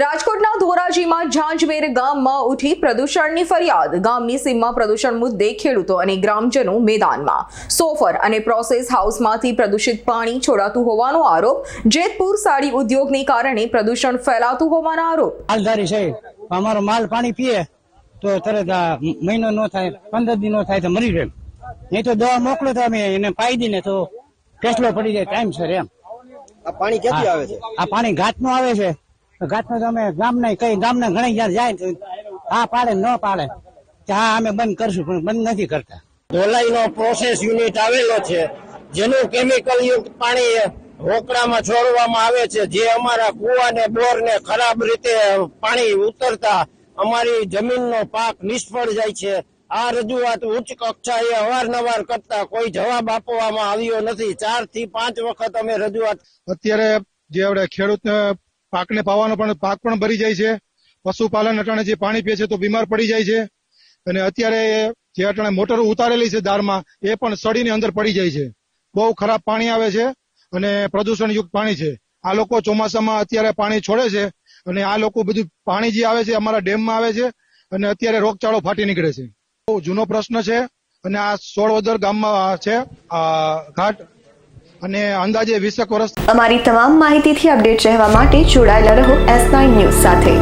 રાજકોટના ધોરાજીમાં ઝાંઝમેર ગામમાં ઉઠી પ્રદૂષણની ફરિયાદ. ગામની સીમમાં પ્રદૂષણ મુદ્દે ખેડૂતો અને ગ્રામજનો મેદાનમાં. સોફર અને પ્રોસેસ હાઉસમાંથી પ્રદૂષિત પાણી છોડાતું હોવાનો આરોપ. જેતપુર સાડી ઉદ્યોગને કારણે પ્રદૂષણ ફેલાતું હોવાનો આરોપ. માલધારી છે. અમારો માલ પાણી પીએ તો તરત આ મહિનો નો થાય પંદર દિન નો થાય તો મરી જાય. નહીં તો દવા મોકલો તો અમે એને પાઈ દઈને તો ફેસલો પડી જાય. ટાઈમ સર એમ. આ પાણી ક્યાંથી આવે છે? આ પાણી ઘાટનું આવે છે. ઘાટનું તો અમે ગામના કઈ ગામના ઘણા જયારે જાય હા પાડે ન પાડે. હા અમે બંધ કરશું પણ બંધ નથી કરતા. ધોલાઈનો પ્રોસેસ યુનિટ આવેલો છે જેનું કેમિકલ યુક્ત પાણી રોકડામાં છોડવામાં આવે છે. જે અમારા કુવા ને બોર ને ખરાબ રીતે પાણી ઉતરતા અમારી જમીનનો પાક નિષ્ફળ જાય છે. આ રજૂઆત ઉચ્ચ કક્ષાએ અવારનવાર કરતા કોઈ જવાબ આપવામાં આવ્યો નથી. ચારથી પાંચ વખત અમે રજૂઆત અત્યારે જે આપણે ખેડૂતને પાકને પાવાનો પણ, પાક પણ ભરી જાય છે. પશુપાલન અટાણે જે પાણી પીએ છે તો બીમાર પડી જાય છે. અને અત્યારે જે અટાણે મોટરો ઉતારેલી છે દારમાં એ પણ સડીને અંદર પડી જાય છે. બહુ ખરાબ પાણી આવે છે અને પ્રદૂષણયુક્ત પાણી છે. આ લોકો ચોમાસામાં અત્યારે પાણી છોડે છે અને આ લોકો બધું પાણી જે આવે છે અમારા ડેમમાં આવે છે અને અત્યારે રોગચાળો ફાટી નીકળે છે. બહુ જૂનો પ્રશ્ન છે અને આ સોળવદર ગામમાં છે ઘાટ અને અંદાજે વીસેક વર્ષ અમારી તમામ માહિતીથી અપડેટ રહેવા માટે જોડાયેલા રહો એસ નાઇન ન્યૂઝ સાથે.